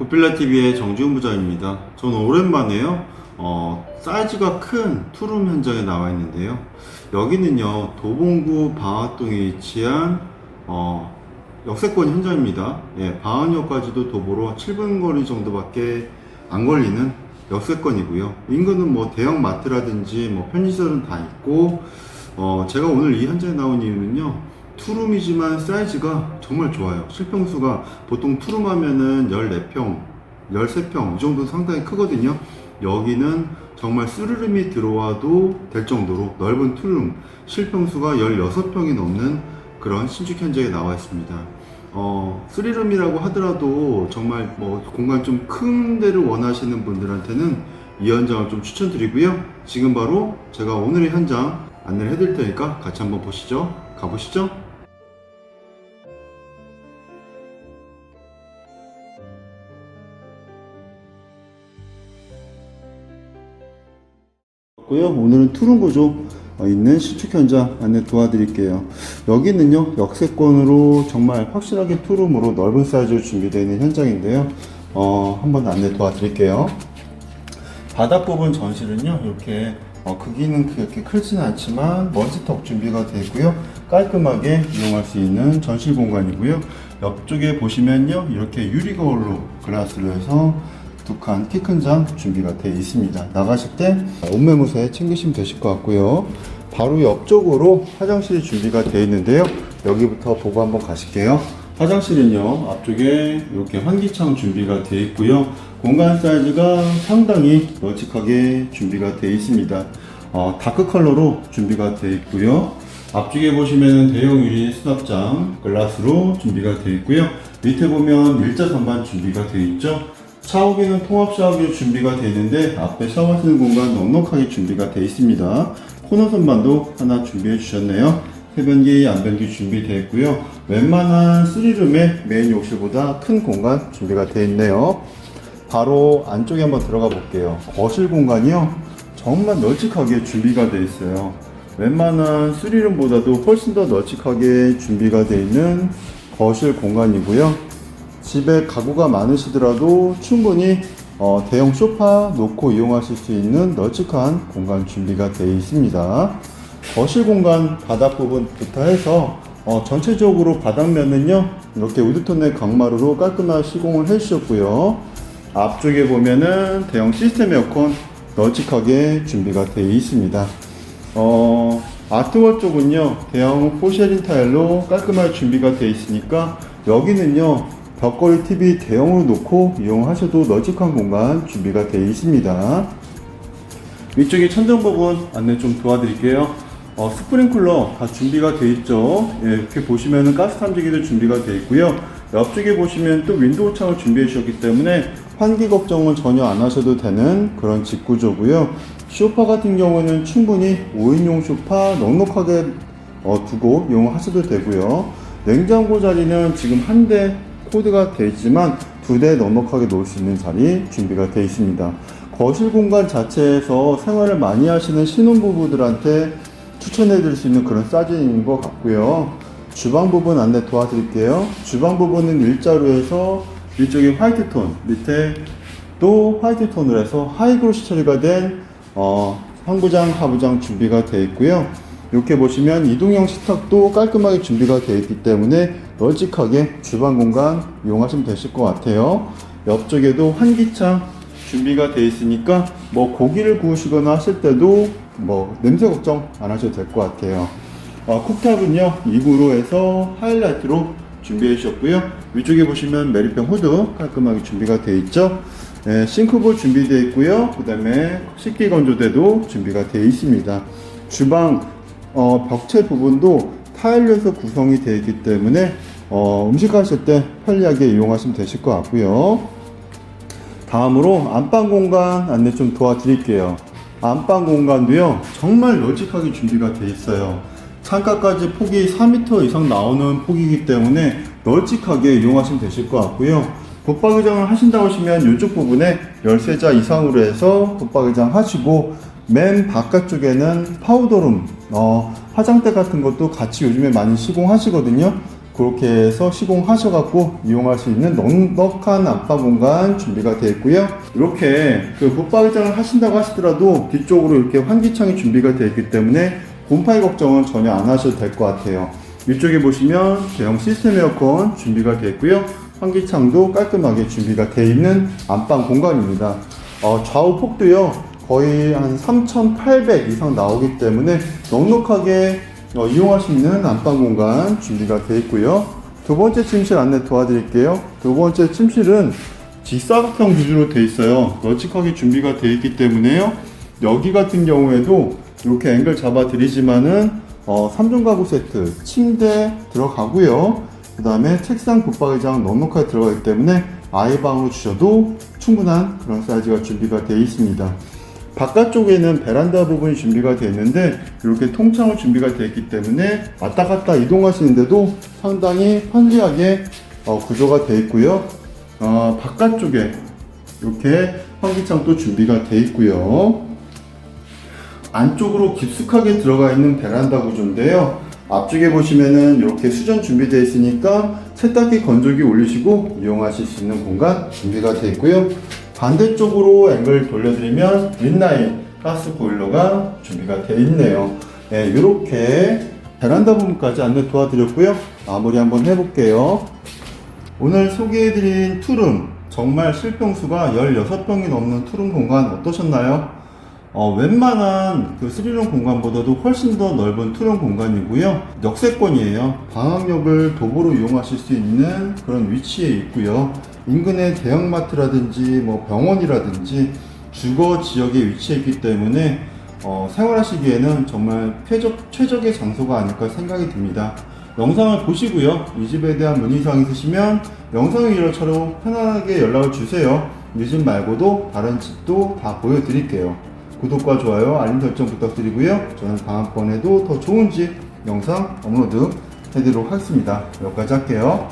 고필라TV의 정지훈 부장입니다. 저는 오랜만에요, 어, 사이즈가 큰 투룸 현장에 나와 있는데요. 여기는요, 도봉구 방화동에 위치한, 어, 역세권 현장입니다. 예, 방화역까지도 도보로 7분 거리 정도밖에 안 걸리는 역세권이고요. 인근은 뭐 대형 마트라든지 뭐 편의시설은 다 있고, 어, 제가 오늘 이 현장에 나온 이유는요, 투룸이지만 사이즈가 정말 좋아요. 실평수가 보통 투룸 하면은 14평, 13평, 이 정도 상당히 크거든요. 여기는 정말 쓰르름이 들어와도 될 정도로 넓은 투룸, 실평수가 16평이 넘는 그런 신축 현장에 나와 있습니다. 어, 쓰리룸이라고 하더라도 정말 뭐 공간 좀 큰 데를 원하시는 분들한테는 이 현장을 좀 추천드리고요. 지금 바로 제가 오늘의 현장 안내를 해드릴 테니까 같이 한번 보시죠. 가보시죠. 고요. 오늘은 투룸 구조 어, 있는 신축 현장 안내 도와드릴게요. 여기는요 역세권으로 정말 확실하게 투룸으로 넓은 사이즈로 준비되어 있는 현장인데요. 어, 한번 안내 도와드릴게요. 바닥 부분 전실은요 이렇게 어, 크기는 그렇게 크지는 않지만 먼지턱 준비가 되어 있고요 깔끔하게 이용할 수 있는 전실 공간이고요 옆쪽에 보시면요 이렇게 유리 거울로 글라스로 해서 두칸 키 큰 장 준비가 되어 있습니다. 나가실 때 옷매무새 챙기시면 되실 것 같고요. 바로 옆쪽으로 화장실이 준비가 되어 있는데요. 여기부터 보고 한번 가실게요. 화장실은요 앞쪽에 이렇게 환기창 준비가 되어 있고요. 공간 사이즈가 상당히 널찍하게 준비가 되어 있습니다. 어, 다크 컬러로 준비가 되어 있고요. 앞쪽에 보시면 대형 유리 수납장 글라스로 준비가 되어 있고요. 밑에 보면 일자 선반 준비가 되어 있죠 샤워기는 통합 샤워기로 준비가 되어 있는데 앞에 샤워하시는 공간 넉넉하게 준비가 되어 있습니다 코너 선반도 하나 준비해 주셨네요 흡연기, 안변기 준비되어 있고요. 웬만한 3룸의 메인 욕실보다 큰 공간 준비가 되어 있네요. 바로 안쪽에 한번 들어가 볼게요. 거실 공간이요. 정말 널찍하게 준비가 되어 있어요. 웬만한 3룸보다도 훨씬 더 널찍하게 준비가 되어 있는 거실 공간이고요. 집에 가구가 많으시더라도 충분히 어, 대형 소파 놓고 이용하실 수 있는 널찍한 공간 준비가 되어 있습니다. 거실 공간 바닥 부분부터 해서 어, 전체적으로 바닥면은요 이렇게 우드톤의 강마루로 깔끔하게 시공을 해주셨고요 앞쪽에 보면은 대형 시스템 에어컨 널찍하게 준비가 되어 있습니다 어, 아트월 쪽은요 대형 포쉐린 타일로 깔끔하게 준비가 되어 있으니까 여기는요 벽걸이 TV 대형으로 놓고 이용하셔도 널찍한 공간 준비가 되어 있습니다 위쪽에 천정 부분 안내 좀 도와드릴게요 어, 스프링클러 다 준비가 되어 있죠. 예, 이렇게 보시면은 가스 탐지기도 준비가 되어 있고요. 옆쪽에 보시면 또 윈도우 창을 준비해 주셨기 때문에 환기 걱정은 전혀 안 하셔도 되는 그런 직구조고요. 소파 같은 경우는 충분히 5인용 소파 넉넉하게 어, 두고 이용하셔도 되고요. 냉장고 자리는 지금 한대 코드가 되어 있지만 두 대 넉넉하게 놓을 수 있는 자리 준비가 되어 있습니다. 거실 공간 자체에서 생활을 많이 하시는 신혼부부들한테 추천해 드릴 수 있는 그런 사진인 것 같고요. 주방 부분 안내 도와드릴게요. 주방 부분은 일자로 해서 이쪽에 화이트 톤, 밑에 또 화이트 톤으로 해서 하이그로시 처리가 된 어, 상부장, 하부장 준비가 되어 있고요. 이렇게 보시면 이동형 식탁도 깔끔하게 준비가 되어 있기 때문에 널찍하게 주방 공간 이용하시면 되실 것 같아요. 옆쪽에도 환기창 준비가 되어 있으니까 뭐 고기를 구우시거나 하실 때도 뭐 냄새 걱정 안 하셔도 될 것 같아요. 어, 쿡탑은요 입으로 해서 하이라이트로 준비해 주셨고요. 위쪽에 보시면 메리병 후드 깔끔하게 준비가 되어 있죠. 예, 싱크볼 준비되어 있고요. 그 다음에 식기 건조대도 준비가 되어 있습니다. 주방 어, 벽체 부분도 타일로서 구성이 되어 있기 때문에 어, 음식하실 때 편리하게 이용하시면 되실 것 같고요. 다음으로 안방 공간 안내 좀 도와드릴게요. 안방 공간도요, 정말 널찍하게 준비가 되어 있어요. 창가까지 폭이 4m 이상 나오는 폭이기 때문에 널찍하게 이용하시면 되실 것 같고요. 붙박이장을 하신다고 하시면 이쪽 부분에 열쇠자 이상으로 해서 붙박이장 하시고 맨 바깥쪽에는 파우더룸, 어, 화장대 같은 것도 같이 요즘에 많이 시공하시거든요. 그렇게 해서 시공하셔갖고 이용할 수 있는 넉넉한 안방 공간 준비가 되어 있고요. 이렇게 그 붙박이장을 하신다고 하시더라도 뒤쪽으로 이렇게 환기창이 준비가 되어 있기 때문에 곰팡이 걱정은 전혀 안 하셔도 될 것 같아요. 위쪽에 보시면 대형 시스템 에어컨 준비가 되어 있고요. 환기창도 깔끔하게 준비가 되어 있는 안방 공간입니다. 어, 좌우 폭도요 거의 한 3,800 이상 나오기 때문에 넉넉하게 어, 이용할 수 있는 안방 공간 준비가 되어 있고요. 두 번째 침실 안내 도와드릴게요. 두 번째 침실은 직사각형 구조로 되어 있어요. 널찍하게 준비가 되어 있기 때문에요. 여기 같은 경우에도 이렇게 앵글 잡아 드리지만은 어, 3종 가구 세트 침대 들어가고요. 그 다음에 책상 붙박이장 넉넉하게 들어가기 때문에 아이방으로 주셔도 충분한 그런 사이즈가 준비가 되어 있습니다. 바깥쪽에는 베란다 부분이 준비가 되어 있는데 이렇게 통창으로 준비가 되어 있기 때문에 왔다 갔다 이동하시는데도 상당히 편리하게 어, 구조가 되어 있고요. 어, 바깥쪽에 이렇게 환기창도 준비가 되어 있고요. 안쪽으로 깊숙하게 들어가 있는 베란다 구조인데요. 앞쪽에 보시면은 이렇게 수전 준비되어 있으니까 세탁기 건조기 올리시고 이용하실 수 있는 공간 준비가 되어 있고요. 반대쪽으로 앵글 돌려드리면 린라인 가스 보일러가 준비가 되어 있네요. 네, 이렇게 베란다 부분까지 안내 도와드렸고요. 마무리 한번 해볼게요. 오늘 소개해드린 투룸 정말 실평수가 16평이 넘는 투룸 공간 어떠셨나요? 어, 웬만한 그 스리룸 공간보다도 훨씬 더 넓은 투룸 공간이고요. 역세권이에요. 방학역을 도보로 이용하실 수 있는 그런 위치에 있고요. 인근에 대형마트라든지 뭐 병원이라든지 주거 지역에 위치해 있기 때문에 어, 생활하시기에는 정말 최적, 최적의 장소가 아닐까 생각이 듭니다. 영상을 보시고요. 이 집에 대한 문의사항 있으시면 영상의 일처럼 편안하게 연락을 주세요. 이 집 말고도 다른 집도 다 보여드릴게요. 구독과 좋아요, 알림 설정 부탁드리고요. 저는 다음번에도 더 좋은 집 영상 업로드 해드리도록 하겠습니다. 여기까지 할게요.